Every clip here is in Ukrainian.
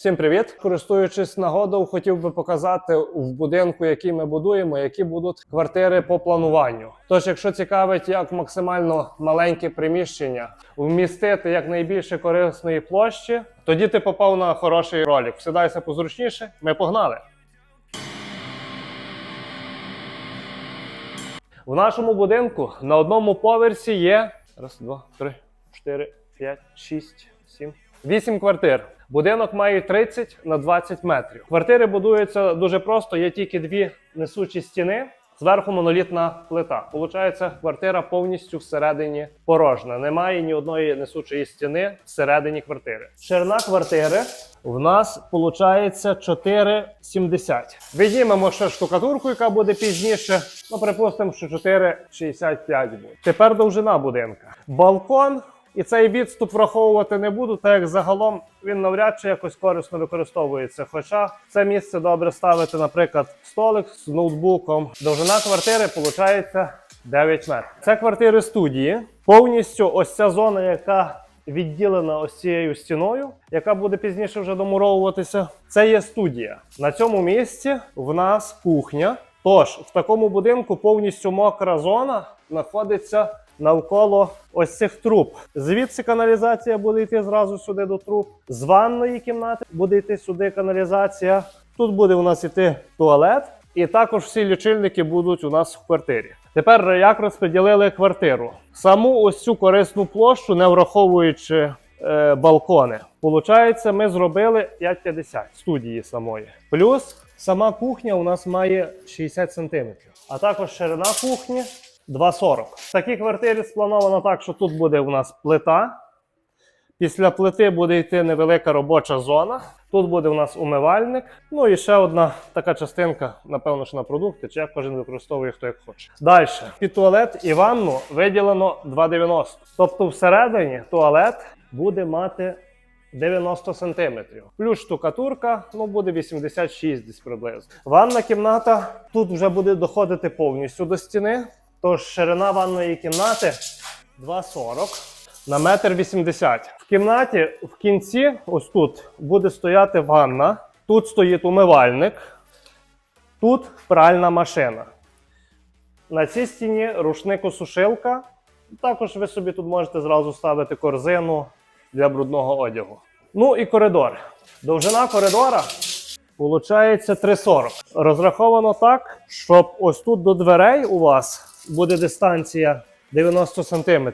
Всім привіт! Користуючись нагодою, хотів би показати в будинку, який ми будуємо, які будуть квартири по плануванню. Тож, якщо цікавить, як максимально маленьке приміщення вмістити якнайбільше корисної площі, тоді ти попав на хороший ролик. Сідайся позручніше. Ми погнали. В нашому будинку на одному поверсі є раз, два, три, чотири, п'ять, шість, сім, вісім квартир. Будинок має 30 на 20 метрів. Квартири будуються дуже просто. Є тільки дві несучі стіни. Зверху монолітна плита. Получається, квартира повністю всередині порожня. Немає ні одної несучої стіни всередині квартири. Ширина квартири в нас виходить 4,70. Віднімемо ще штукатурку, яка буде пізніше. Ну, припустимо, що 4,65 буде. Тепер довжина будинка. Балкон. І цей відступ враховувати не буду, так як загалом він навряд чи якось корисно використовується. Хоча це місце добре ставити, наприклад, столик з ноутбуком. Довжина квартири виходить 9 метрів. Це квартири студії. Повністю ось ця зона, яка відділена ось цією стіною, яка буде пізніше вже домуровуватися. Це є студія. На цьому місці в нас кухня. Тож в такому будинку повністю мокра зона знаходиться навколо ось цих труб. Звідси каналізація буде йти зразу сюди до труб. З ванної кімнати буде йти сюди каналізація. Тут буде у нас йти туалет, і також всі лічильники будуть у нас в квартирі. Тепер як розподілили квартиру? Саму ось цю корисну площу, не враховуючи е, балкони. Получається, ми зробили 5,50 студії самої. Плюс сама кухня у нас має 60 см. А також ширина кухні 2,40. В такій квартирі сплановано так, що тут буде у нас плита. Після плити буде йти невелика робоча зона. Тут буде у нас умивальник. Ну і ще одна така частинка, напевно, що на продукти, чи як кожен використовує хто як хоче. Далі. Під туалет і ванну виділено 2,90. Тобто всередині туалет буде мати 90 сантиметрів. Плюс штукатурка, ну буде 86 десь приблизно. Ванна кімната тут вже буде доходити повністю до стіни. Тож ширина ванної кімнати 2,40 на метр 80. В кімнаті в кінці, ось тут, буде стояти ванна. Тут стоїть умивальник, тут пральна машина. На цій стіні рушникосушилка. Також ви собі тут можете зразу ставити корзину для брудного одягу. Ну і коридор. Довжина коридора виходить 3,40. Розраховано так, щоб ось тут до дверей у вас буде дистанція 90 см.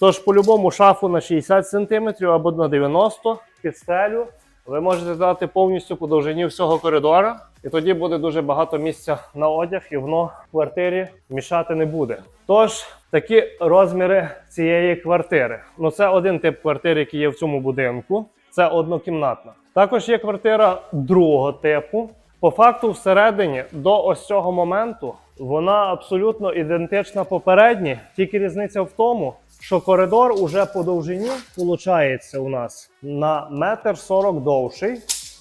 Тож, по-любому, шафу на 60 см або на 90 під стелю ви можете дати повністю по довжині всього коридора, і тоді буде дуже багато місця на одяг, і воно в квартирі мішати не буде. Тож, такі розміри цієї квартири. Ну, це один тип квартири, який є в цьому будинку. Це однокімнатна. Також є квартира другого типу. По факту, всередині до ось цього моменту вона абсолютно ідентична попередній, тільки різниця в тому, що коридор уже по довжині виходить у нас на метр сорок довший,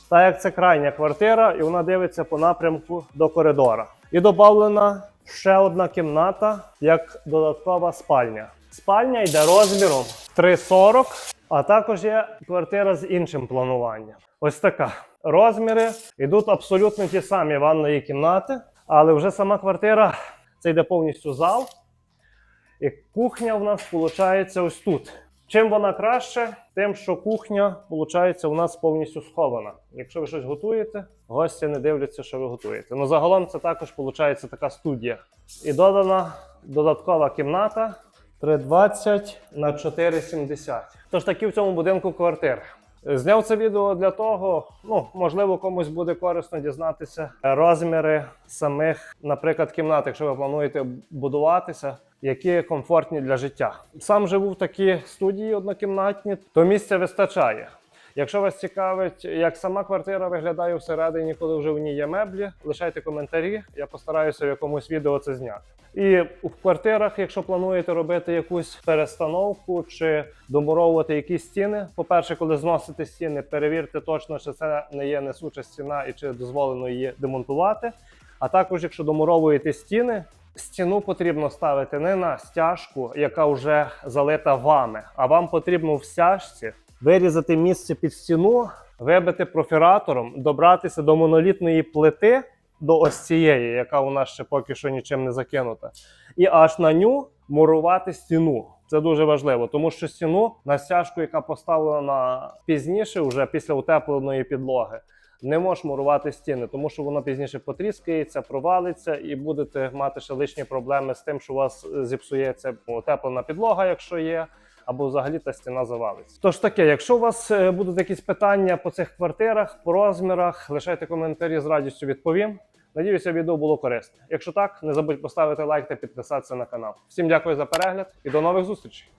так як це крайня квартира, і вона дивиться по напрямку до коридора. І додавлена ще одна кімната як додаткова спальня. Спальня йде розміром 3,40, а також є квартира з іншим плануванням. Ось така. Розміри йдуть абсолютно ті самі ванної кімнати, але вже сама квартира це йде повністю зал. І кухня в нас виходить ось тут. Чим вона краще, тим, що кухня виходить у нас повністю схована. Якщо ви щось готуєте, гості не дивляться, що ви готуєте. Ну загалом це також виходить така студія. І додана додаткова кімната 320 на 4,70. Тож такі в цьому будинку квартири. Зняв це відео для того, ну можливо, комусь буде корисно дізнатися розміри самих, наприклад, кімнат, якщо ви плануєте будуватися, які комфортні для життя. Сам живу в такій студії однокімнатні, то місця вистачає. Якщо вас цікавить, як сама квартира виглядає всередині, коли вже в ній є меблі, лишайте коментарі. Я постараюся в якомусь відео це зняти. І в квартирах, якщо плануєте робити якусь перестановку чи домуровувати якісь стіни, по-перше, коли зносите стіни, перевірте точно, що це не є несуча стіна і чи дозволено її демонтувати. А також, якщо домуровуєте стіни, стіну потрібно ставити не на стяжку, яка вже залита вами, а вам потрібно в стяжці вирізати місце під стіну, вибити профіратором, добратися до монолітної плити, до ось цієї, яка у нас ще поки що нічим не закинута, і аж на ню мурувати стіну. Це дуже важливо, тому що стіну на стяжку, яка поставлена пізніше, вже після утепленої підлоги, не можеш мурувати стіни, тому що воно пізніше потріскається, провалиться, і будете мати ще лишні проблеми з тим, що у вас зіпсується утеплена підлога, якщо є. Або взагалі та стіна завалиться. Тож таке, якщо у вас е, будуть якісь питання по цих квартирах, по розмірах, лишайте коментарі з радістю відповім. Надіюся, відео було корисне. Якщо так, не забудь поставити лайк та підписатися на канал. Всім дякую за перегляд і до нових зустрічей!